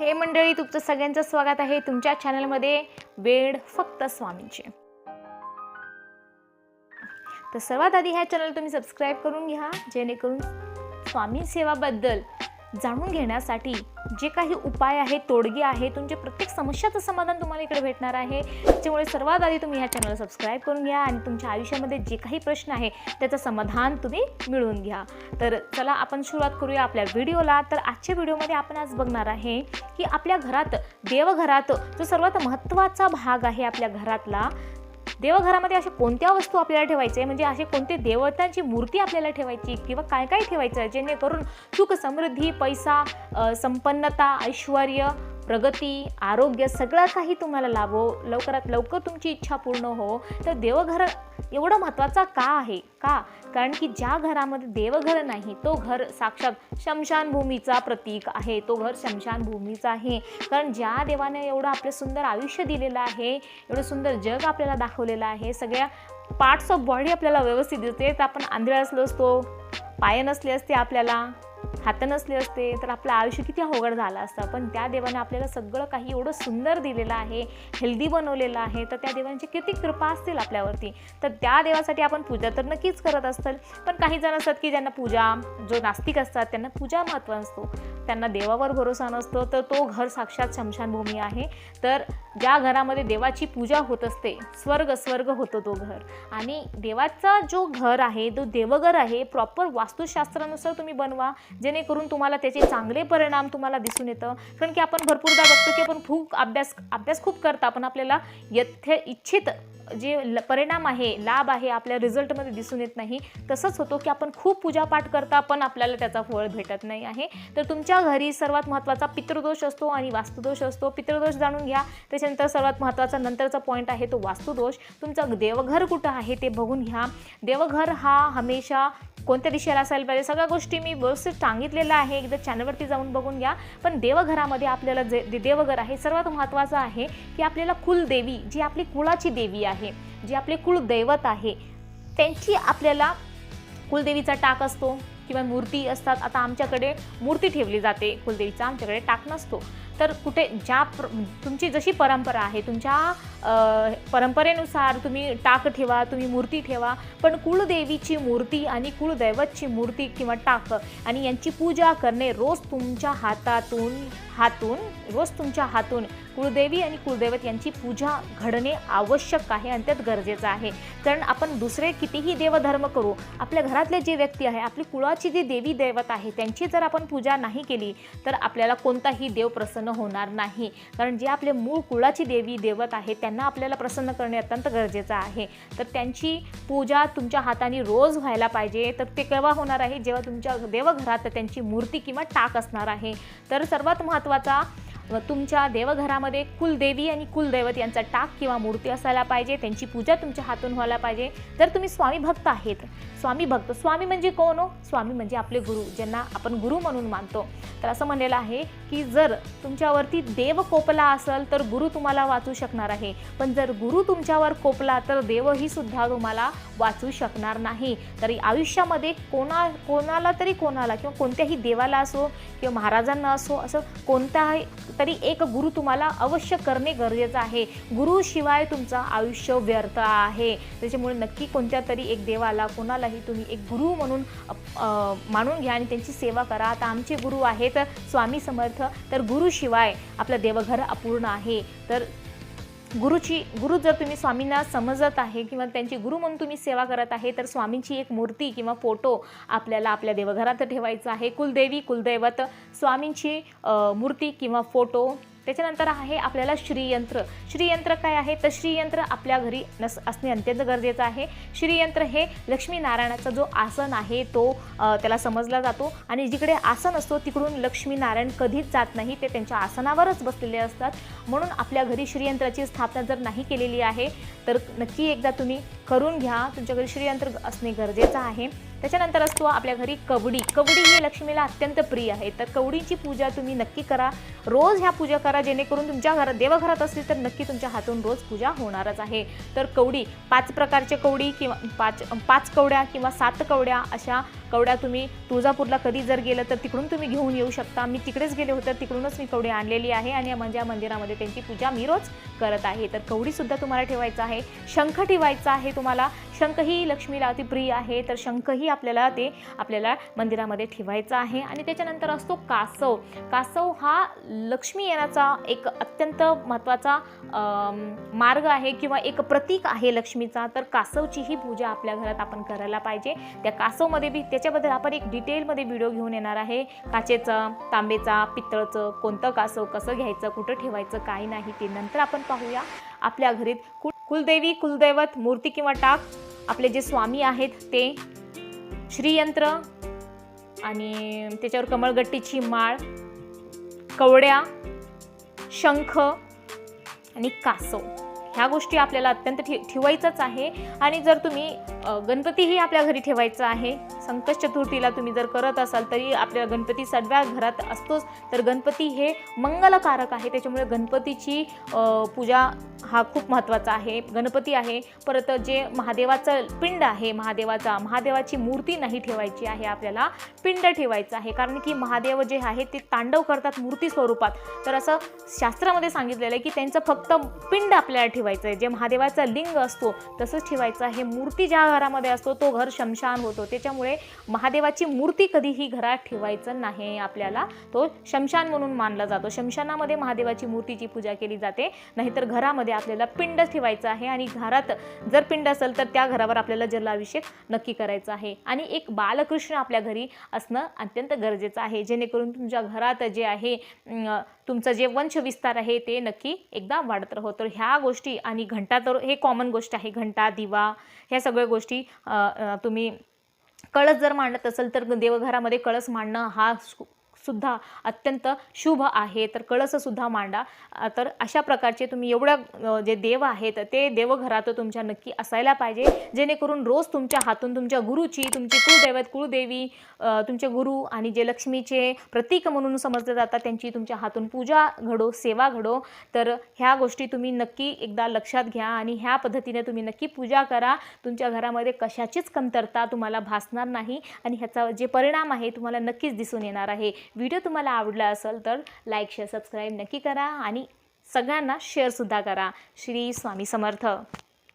हे मंडळी तुमचं सगळ्यांचं स्वागत आहे तुमच्या चॅनलमध्ये वेळ फक्त स्वामींचे. तर सर्वात आधी ह्या चॅनल तुम्ही सबस्क्राईब करून घ्या जेणेकरून स्वामी सेवाबद्दल जाणून घेण्यासाठी जे काही उपाय आहेत तोडगे आहे तुमच्या प्रत्येक समस्याचं समाधान तुम्हाला इकडे भेटणार आहे. त्याच्यामुळे सर्वात आधी तुम्ही ह्या चॅनल सबस्क्राईब करून घ्या आणि तुमच्या आयुष्यामध्ये जे काही प्रश्न आहे त्याचं समाधान तुम्ही मिळवून घ्या. तर चला आपण सुरुवात करूया आपल्या व्हिडिओला. तर आजच्या व्हिडिओमध्ये आपण आज बघणार आहे की आपल्या घरात देवघरात जो सर्वात महत्त्वाचा भाग आहे आपल्या घरातला देवघरामध्ये अशा कोणत्या वस्तू आपल्याला ठेवायचे म्हणजे असे कोणते देवतांची मूर्ती आपल्याला ठेवायची किंवा काय काय ठेवायचं जेणेकरून सुख समृद्धी पैसा संपन्नता ऐश्वर प्रगती आरोग्य सगळं काही तुम्हाला लाभो लवकरात लवकर तुमची इच्छा पूर्ण हो. तर देवघर एवढं महत्त्वाचा का आहे? का? कारण की ज्या घरामध्ये देवघर नाही तो घर साक्षात शमशानभूमीचा प्रतीक आहे. तो घर शमशानभूमीचा आहे. कारण ज्या देवाने एवढं आपलं सुंदर आयुष्य दिलेलं आहे एवढं सुंदर जग आपल्याला दाखवलेलं आहे सगळ्या पार्ट्स ऑफ बॉडी आपल्याला व्यवस्थित दिसते तर आपण आंधळे असलो असतो पाय नसले असते आपल्याला. हात नसले असते तर आपलं आयुष्य किती अवघड झालं असतं. पण त्या देवाने आपल्याला सगळं काही एवढं सुंदर दिलेलं आहे हेल्दी बनवलेलं आहे तर त्या देवांची किती कृपा असतील आपल्यावरती. तर त्या देवासाठी आपण पूजा तर नक्कीच करत असतात पण काही जण असतात की ज्यांना पूजा जो नास्तिक असतात त्यांना पूजा महत्त्व असतो. त्यांना देवावर भरोसा नसतो तर तो घर साक्षात शमशानभूमी आहे. तर ज्या घरामध्ये देवाची पूजा होत असते स्वर्ग स्वर्ग होतो तो घर. आणि देवाचा जो घर आहे तो देवघर आहे प्रॉपर वास्तुशास्त्रानुसार तुम्ही बनवा जेणेकरून तुम्हाला त्याचे चांगले परिणाम तुम्हाला दिसून येतं. कारण की आपण भरपूरदा बघतो की आपण खूप अभ्यास अभ्यास खूप करता पण आपल्याला यथे इच्छित जे ल परिणाम आहे लाभ आहे आपल्या रिझल्टमध्ये दिसून येत नाही तसंच होतो की आपण खूप पूजापाठ करता पण आपल्याला त्याचा फळ भेटत नाही आहे. तर तुमच्या घरी सर्वात महत्त्वाचा पितृदोष असतो आणि वास्तुदोष असतो. पितृदोष जाणून घ्या. त्याच्यानंतर सर्वात महत्त्वाचा नंतरचा पॉईंट आहे तो वास्तुदोष. तुमचं देवघर कुठं आहे ते बघून घ्या. देवघर हा हमेशा कोणत्या दिशेला असायला पाहिजे? सगळ्या गोष्टी मी व्यवस्थित सांगितलेल्या आहे. एकदा चॅनलवरती जाऊन बघून घ्या. पण देवघरामध्ये आपल्याला जे जे देवघर आहे सर्वात महत्त्वाचं आहे की आपल्याला कुलदेवी जी आपली कुळाची देवी आहे जी आपले कुळदैवत आहे त्यांची आपल्याला कुलदेवीचा टाक असतो किंवा मूर्ती असतात. आता आमच्याकडे मूर्ती ठेवली जाते. कुलदेवीचा आमच्याकडे टाक नसतो. तर कुठे ज्या प्र तुमची जशी परंपरा आहे तुमच्या परंपरेनुसार तुम्ही टाक ठेवा तुम्ही मूर्ती ठेवा पण कुळदेवीची मूर्ती आणि कुळदैवतची मूर्ती किंवा टाक आणि यांची पूजा करणे रोज तुमच्या हातातून हातून रोज तुमच्या हातून कुळदेवी आणि कुळदैवत यांची पूजा घडणे आवश्यक आहे आणि त्यात गरजेचं आहे. कारण आपण दुसरे कितीही देवधर्म करू आपल्या घरातले जे व्यक्ती आहे आपली कुळाची जी देवी दैवत आहे त्यांची जर आपण पूजा नाही केली तर आपल्याला कोणताही देव प्रसन्न होणार नाही. कारण जे आपले मूळ कुळाची देवी देवत आहे त्यांना आपल्याला प्रसन्न करणे अत्यंत गरजेचं आहे. तर त्यांची पूजा तुमच्या हाताने रोज व्हायला पाहिजे. तर ते केव्हा होणार आहे? जेव्हा तुमच्या देवघरात त्यांची मूर्ती किंवा टाक असणार आहे. तर सर्वात महत्त्वाचा व तुमच्या देवघरामध्ये कुलदेवी आणि कुलदैवत यांचा टाक किंवा मूर्ती असायला पाहिजे त्यांची पूजा तुमच्या हातून व्हायला पाहिजे. जर तुम्ही स्वामी भक्त आहेत स्वामी भक्त स्वामी म्हणजे कोण हो? स्वामी म्हणजे आपले गुरु ज्यांना आपण गुरु म्हणून मानतो. तर असं म्हणलेलं आहे की जर तुमच्यावरती देव कोपला असेल तर गुरु तुम्हाला वाचू शकणार आहे. पण जर गुरु तुमच्यावर कोपला तर देवही सुद्धा तुम्हाला वाचू शकणार नाही. तरी आयुष्यामध्ये कोणा कोणाला तरी कोणाला किंवा कोणत्याही देवाला असो किंवा महाराजांना असो असं कोणताही तरी एक गुरु तुम्हाला अवश्य करणे गरजेचं आहे. गुरुशिवाय तुमचं आयुष्य व्यर्थ आहे. त्याच्यामुळे नक्की कोणत्या तरी एक देवाला कोणालाही तुम्ही एक गुरु म्हणून मानून घ्या आणि त्यांची सेवा करा. आता आमचे गुरु आहेत स्वामी समर्थ तर गुरुशिवाय आपलं देवघर अपूर्ण आहे. तर गुरुची गुरु जर तुम्ही स्वामींना समजत आहे किंवा त्यांची गुरु म्हणून तुम्ही सेवा करत आहे तर स्वामींची एक मूर्ती किंवा फोटो आपल्याला आपल्या देवघरात ठेवायचा आहे. कुलदेवी कुलदैवत स्वामींची मूर्ती किंवा फोटो त्याच्यानंतर आहे आपल्याला श्रीयंत्र. श्रीयंत्र काय आहे? तर श्रीयंत्र आपल्या घरी नस असणे अत्यंत गरजेचं आहे. श्रीयंत्र हे लक्ष्मीनारायणाचा जो आसन आहे तो त्याला समजला जातो आणि जिकडे आसन असतो तिकडून लक्ष्मीनारायण कधीच जात नाही. ते त्यांच्या आसनावरच बसलेले असतात. म्हणून आपल्या घरी श्रीयंत्राची स्थापना जर नाही केलेली आहे तर नक्की एकदा तुम्ही करून घ्या. तुमच्या घरी श्रीयंत्र असणे गरजेचं आहे. त्याच्यानंतर असतो आपल्या घरी कवडी. कवडी ही लक्ष्मीला अत्यंत प्रिय आहे. तर कवडीची पूजा तुम्ही नक्की करा. रोज ह्या पूजा करा. जेणेकरून तुमच्या घरात देवघरात असतील तर नक्की तुमच्या हातून रोज पूजा होणारच आहे. तर कवडी पाच प्रकारचे कवडी किंवा पाच पाच कवड्या किंवा सात कवड्या अशा कवड्या तुम्ही तुळजापूरला कधी जर गेलं तर तिकडून तुम्ही घेऊन येऊ शकता. मी तिकडेच गेले होते तिकडूनच मी कवडी आणलेली आहे आणि म्हणजे या मंदिरामध्ये त्यांची पूजा मी रोज करत आहे. तर कवडीसुद्धा तुम्हाला ठेवायचं आहे शंख ठेवायचा आहे तुम्हाला. शंख ही लक्ष्मीला अति प्रिय आहे तर शंखही आपल्याला ते आपल्याला मंदिरामध्ये ठेवायचा आहे. आणि त्याच्यानंतर असतो कासव. कासव हा लक्ष्मी येण्याचा एक अत्यंत महत्त्वाचा मार्ग आहे किंवा एक प्रतीक आहे लक्ष्मीचा. तर कासवचीही पूजा आपल्या घरात आपण करायला पाहिजे. त्या कासवमध्ये बी त्याच्याबद्दल आपण एक डिटेलमध्ये व्हिडिओ घेऊन येणार आहे. काचेचं तांबेचा पितळचं कोणतं कासव कसं घ्यायचं कुठं ठेवायचं काही नाही ते नंतर आपण पाहूया. आपल्या घरीत कुल कुलदेवी कुलदैवत मूर्ती किंवा टाक आपले जे स्वामी आहेत ते श्रीयंत्र आणि त्याच्यावर कमळगट्टीची माळ कवड्या शंख आणि कासव. ह्या गोष्टी आपल्याला अत्यंत ठे ठेवायचंच आहे. आणि जर तुम्ही गणपतीही आपल्या घरी ठेवायचं आहे संकष्ट चतुर्थीला तुम्ही जर करत असाल तरी आपल्या गणपती सगळ्या घरात असतोच. तर गणपती हे मंगलकारक आहे. त्याच्यामुळे गणपतीची पूजा हा खूप महत्त्वाचा आहे. गणपती आहे. परत जे महादेवाचं पिंड आहे महादेवाचा महादेवाची मूर्ती नाही ठेवायची आहे आपल्याला पिंड ठेवायचं आहे. कारण की महादेव जे आहे ते तांडव करतात मूर्ती स्वरूपात. तर असं शास्त्रामध्ये सांगितलेलं आहे की त्यांचं फक्त पिंड आपल्याला ठेवायचं आहे. जे महादेवाचा लिंग असतो तसंच ठेवायचं आहे. मूर्ती ज्या घरामध्ये असतो तो घर शमशान होतो. त्याच्यामुळे महादेवाची मूर्ती कधीही घरात ठेवायचं नाही आपल्याला. तो शमशान म्हणून मानला जातो. शमशानामध्ये महादेवाची मूर्तीची पूजा केली जाते. नाहीतर घरामध्ये आपल्याला पिंड ठेवायचं आहे आणि घरात जर पिंड असेल तर त्या घरावर आपल्याला जलाभिषेक नक्की करायचा आहे. आणि एक बालकृष्ण आपल्या घरी असणं अत्यंत गरजेचं आहे. जेणेकरून तुमच्या घरात जे आहे तुमचं जे वंशविस्तार आहे ते नक्की एकदा वाढत राहो. तर ह्या गोष्टी आणि घंटा तर हे कॉमन गोष्ट आहे. घंटा दिवा ह्या सगळ्या गोष्टी तुम्ही कळस जर मांडत असेल तर देवघरामध्ये कळस मांडणं हा सुद्धा अत्यंत शुभ आहे. तर कळससुद्धा मांडा. तर अशा प्रकारचे तुम्ही एवढ्या जे देव आहेत ते देवघरात तुमच्या नक्की असायला पाहिजे. जेणेकरून रोज तुमच्या हातून तुमच्या गुरुची तुमची कुळदैवत कुळदेवी तुमचे गुरु आणि जे लक्ष्मीचे प्रतीक म्हणून समजले जातात त्यांची तुमच्या हातून पूजा घडो सेवा घडो. तर ह्या गोष्टी तुम्ही नक्की एकदा लक्षात घ्या आणि ह्या पद्धतीने तुम्ही नक्की पूजा करा. तुमच्या घरामध्ये कशाचीच कमतरता तुम्हाला भासणार नाही आणि ह्याचा जे परिणाम आहे तुम्हाला नक्कीच दिसून येणार आहे. व्हिडिओ तुम्हाला आवडला असेल तर लाईक शेअर सबस्क्राईब नक्की करा आणि सगळ्यांना शेअरसुद्धा करा. श्री स्वामी समर्थ.